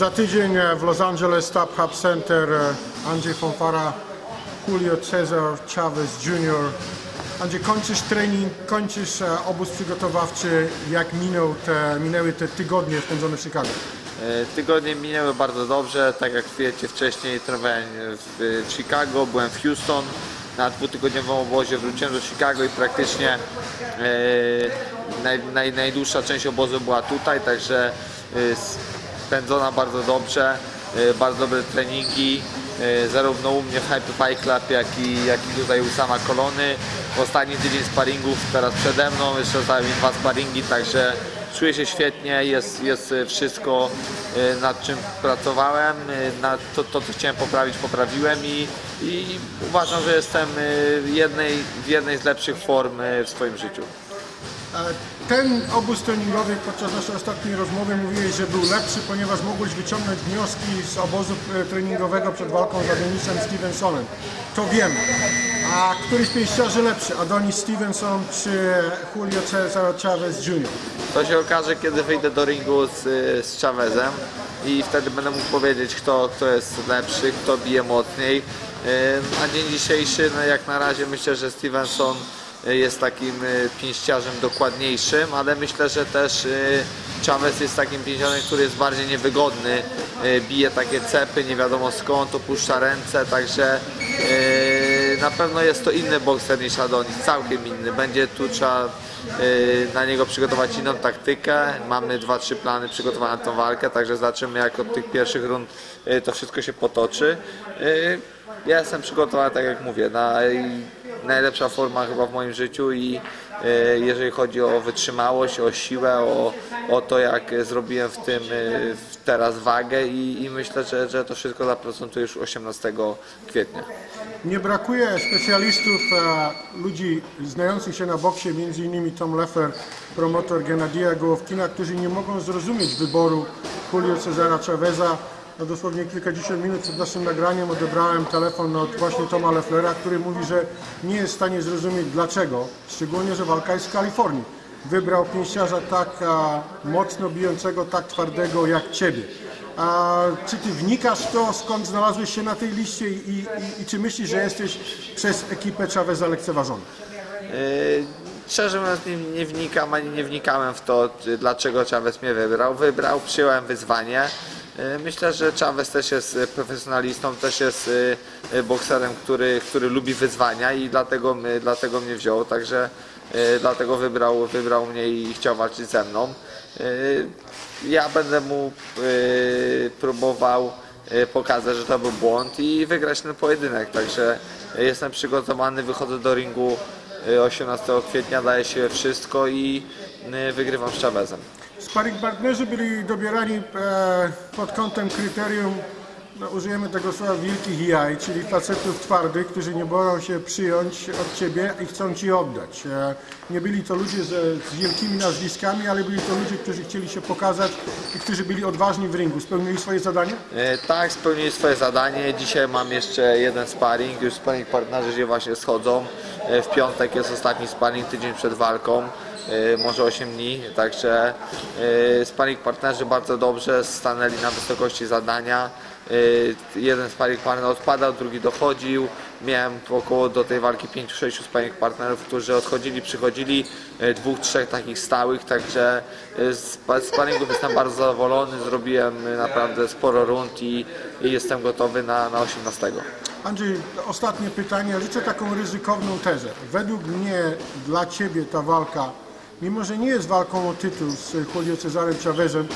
Za tydzień e, w Los Angeles Stop Hub Center e, Andrzej Fonfara, Julio Cesar Chavez Jr. Andrzej, kończysz trening, kończysz e, obóz przygotowawczy. Jak minął te, minęły te tygodnie spędzone w Chicago? Tygodnie minęły bardzo dobrze, tak jak wiecie wcześniej trenowałem w Chicago, byłem w Houston na dwutygodniowym obozie, wróciłem do Chicago i praktycznie e, naj, naj, najdłuższa część obozu była tutaj, także e, spędzona bardzo dobrze, e, bardzo dobre treningi, e, zarówno u mnie w Hype Fight Club, jak i, jak i tutaj u sama Kolony. Ostatni tydzień sparingów teraz przede mną, jeszcze zostały dwa sparingi, także Czuję się świetnie, jest, jest wszystko e, nad czym pracowałem, to, to co chciałem poprawić poprawiłem i, i uważam, że jestem jednej, w jednej z lepszych form w swoim życiu. E, Ten obóz treningowy podczas naszej ostatniej rozmowy mówiłeś, że był lepszy, ponieważ mogłeś wyciągnąć wnioski z obozu e, treningowego przed walką z Adonisem Stevensonem. To wiem. A który z pięściarzy lepszy? Adonis Stevenson czy Julio Cesar Chavez Jr.? To się okaże, kiedy wyjdę do ringu z, z Chavezem i wtedy będę mógł powiedzieć, kto, kto jest lepszy, kto bije mocniej. E, Na dzień dzisiejszy, no jak na razie myślę, że Stevenson e, jest takim e, pięściarzem dokładniejszym, ale myślę, że też e, Chavez jest takim pięściarzem, który jest bardziej niewygodny. E, Bije takie cepy, nie wiadomo skąd, opuszcza ręce, także na pewno jest to inny bokser niż Adonis, całkiem inny. Będzie tu trzeba na niego przygotować inną taktykę. Mamy dwa, trzy plany przygotowane na tą walkę, także zobaczymy jak od tych pierwszych rund to wszystko się potoczy. Ja jestem przygotowany, tak jak mówię, na najlepsza forma chyba w moim życiu i jeżeli chodzi o wytrzymałość, o siłę, o, o to jak zrobiłem w tym w teraz wagę i, i myślę, że, że to wszystko zaprocentuje już 18 kwietnia. Nie brakuje specjalistów, e, ludzi znających się na boksie, między innymi Tom Leffer, promotor Gennadija Gołowkina, którzy nie mogą zrozumieć wyboru Julio Cezara Chaveza. No dosłownie kilkadziesiąt minut przed naszym nagraniem odebrałem telefon od właśnie Toma Lefflera, który mówi, że nie jest w stanie zrozumieć dlaczego, szczególnie, że walka jest w Kalifornii. Wybrał pięściarza tak a, mocno bijącego, tak twardego jak Ciebie. A czy ty wnikasz w to, skąd znalazłeś się na tej liście i, i, i czy myślisz, że jesteś przez ekipę Chaveza lekceważony? Yy, Szczerze mówiąc nie, nie wnikam ani nie wnikałem w to, dlaczego Chavez mnie wybrał. Wybrał, przyjąłem wyzwanie. Yy, Myślę, że Chavez też jest yy, profesjonalistą, też jest yy, bokserem, który, który lubi wyzwania i dlatego, dlatego mnie wziął, także dlatego wybrał, wybrał mnie i chciał walczyć ze mną. Ja będę mu próbował pokazać, że to był błąd i wygrać ten pojedynek, także jestem przygotowany, wychodzę do ringu 18 kwietnia daje się wszystko i wygrywam z Chavezem. Sparring partnerzy byli dobierani e, pod kątem kryterium, no, użyjemy tego słowa wielkich jaj, czyli facetów twardych, którzy nie boją się przyjąć od Ciebie i chcą Ci oddać. E, nie byli to ludzie ze, z wielkimi nazwiskami, ale byli to ludzie, którzy chcieli się pokazać i którzy byli odważni w ringu. Spełnili swoje zadanie? Y, Tak, spełnili swoje zadanie. Dzisiaj mam jeszcze jeden sparring, już sparring partnerzy się właśnie schodzą. Y, W piątek jest ostatni sparring, tydzień przed walką. Y, Może 8 dni, także y, sparring partnerzy bardzo dobrze stanęli na wysokości zadania. Y, Jeden sparring partner odpadał, drugi dochodził. Miałem około do tej walki 5-6 sparring partnerów, którzy odchodzili, przychodzili, dwóch, trzech takich stałych, także z sparingów jestem bardzo zadowolony. Zrobiłem naprawdę sporo rund i, i jestem gotowy na, na 18. Andrzej, ostatnie pytanie. Rzucę taką ryzykowną tezę. Według mnie, dla Ciebie ta walka, mimo że nie jest walką o tytuł z Julio Cezarem Chavezem,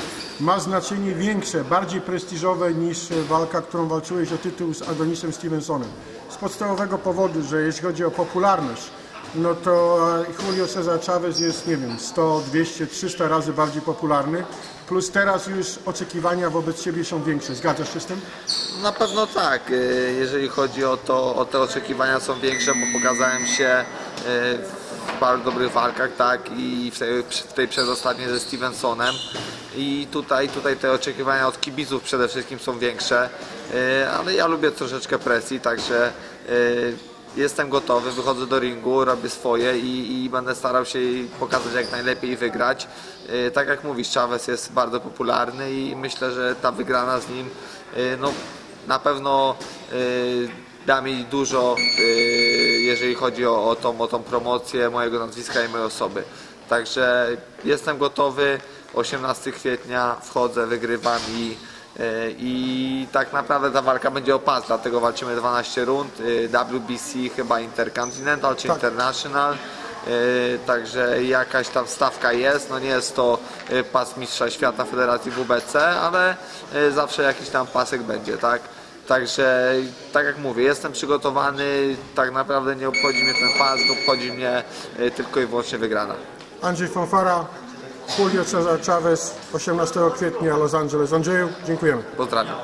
ma znaczenie większe, bardziej prestiżowe niż walka, którą walczyłeś o tytuł z Adonisem Stevensonem. Z podstawowego powodu, że jeśli chodzi o popularność, no to e, Julio Cezar Chavez jest, nie wiem, 100, 200, 300 razy bardziej popularny, plus teraz już oczekiwania wobec Ciebie są większe. Zgadzasz się z tym? Na pewno tak. y, Jeżeli chodzi o to, o te oczekiwania są większe, bo pokazałem się y, w paru dobrych walkach, tak, i w tej, w tej przedostatniej ze Stevensonem. I tutaj, tutaj te oczekiwania od kibiców przede wszystkim są większe, y, ale ja lubię troszeczkę presji, także y, jestem gotowy, wychodzę do ringu, robię swoje i, i będę starał się pokazać jak najlepiej i wygrać. Y, Tak jak mówisz, Chavez jest bardzo popularny i myślę, że ta wygrana z nim no, na pewno y, da mi dużo, y, jeżeli chodzi o, o, tą, o tą promocję mojego nazwiska i mojej osoby. Także jestem gotowy. 18 kwietnia wchodzę, wygrywam i, y, i tak naprawdę ta walka będzie o pas, dlatego walczymy 12 rund. y, WBC chyba Intercontinental czy Tak. International. Także jakaś tam stawka jest, no nie jest to pas mistrza świata Federacji WBC, ale zawsze jakiś tam pasek będzie, tak? Także tak jak mówię, jestem przygotowany, tak naprawdę nie obchodzi mnie ten pas, obchodzi mnie y, tylko i wyłącznie wygrana. Andrzej Fonfara, Julio Cezar Chavez, 18 kwietnia Los Angeles. Andrzeju, dziękujemy. Pozdrawiam.